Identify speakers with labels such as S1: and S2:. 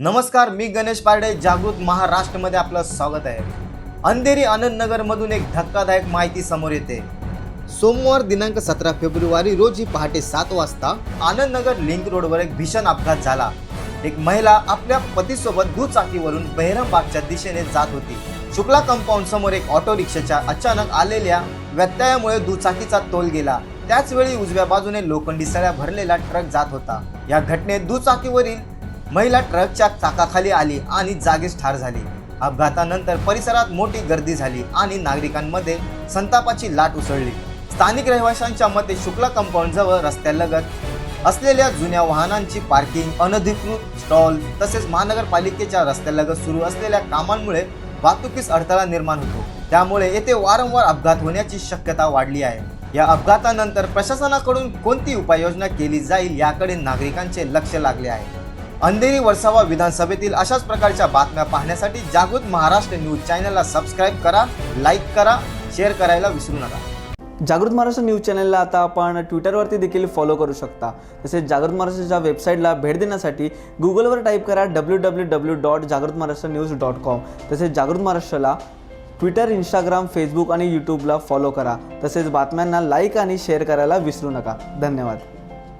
S1: नमस्कार मी गणेश पारडे जागृत महाराष्ट्रमध्ये आपलं स्वागत आहे. अंधेरी आनंदनगरमधून एक धक्कादायक माहिती समोर येते. सोमवार दिनांक सतरा फेब्रुवारी रोजी पहाटे सात वाजता आनंदनगर लिंक रोडवर एक भीषण अपघात झाला. एक महिला आपल्या पतीसोबत दुचाकीवरून बहिरमबागच्या दिशेने जात होती. शुक्ला कंपाऊंड समोर एक ऑटो रिक्षाच्या अचानक आलेल्या व्यत्ययामुळे दुचाकीचा तोल गेला. त्याचवेळी उजव्या बाजूने लोखंडी सळ्या भरलेला ट्रक जात होता. या घटनेत दुचाकीवरील महिला ट्रकच्या चाकाखाली आली आणि जागीच ठार झाली. अपघातानंतर परिसरात मोठी गर्दी झाली आणि नागरिकांमध्ये संतापाची लाट उसळली. स्थानिक रहिवाशांच्या मते शुक्ला कंपाऊंड जवळ रस्त्यालगत असलेल्या जुन्या वाहनांची पार्किंग अनधिकृत स्टॉल तसेच महानगरपालिकेच्या रस्त्यालगत सुरू असलेल्या कामांमुळे वाहतुकीस अडथळा निर्माण होतो. त्यामुळे येथे वारंवार अपघात होण्याची शक्यता वाढली आहे. या अपघातानंतर प्रशासनाकडून कोणती उपाययोजना केली जाईल याकडे नागरिकांचे लक्ष लागले आहे. अंधेरी वर्सावा विधानसभेतील अशाच प्रकारच्या बातम्या पाहण्यासाठी जागृत महाराष्ट्र न्यूज चॅनलला सबस्क्राईब करा लाईक करा शेअर करायला विसरू नका.
S2: जागृत महाराष्ट्र न्यूज चॅनलला आता आपण ट्विटरवरती देखील फॉलो करू शकता. तसेच जागृत महाराष्ट्राच्या वेबसाईटला भेट देण्यासाठी गुगलवर टाईप करा डब्ल्यू डब्ल्यू डब्ल्यू डॉट जागृत महाराष्ट्र न्यूज डॉट कॉम तसेच जागृत महाराष्ट्राला ट्विटर इंस्टाग्राम फेसबुक आणि यूट्यूबला फॉलो करा. तसेच बातम्यांना लाईक आणि शेअर करायला विसरू नका. धन्यवाद.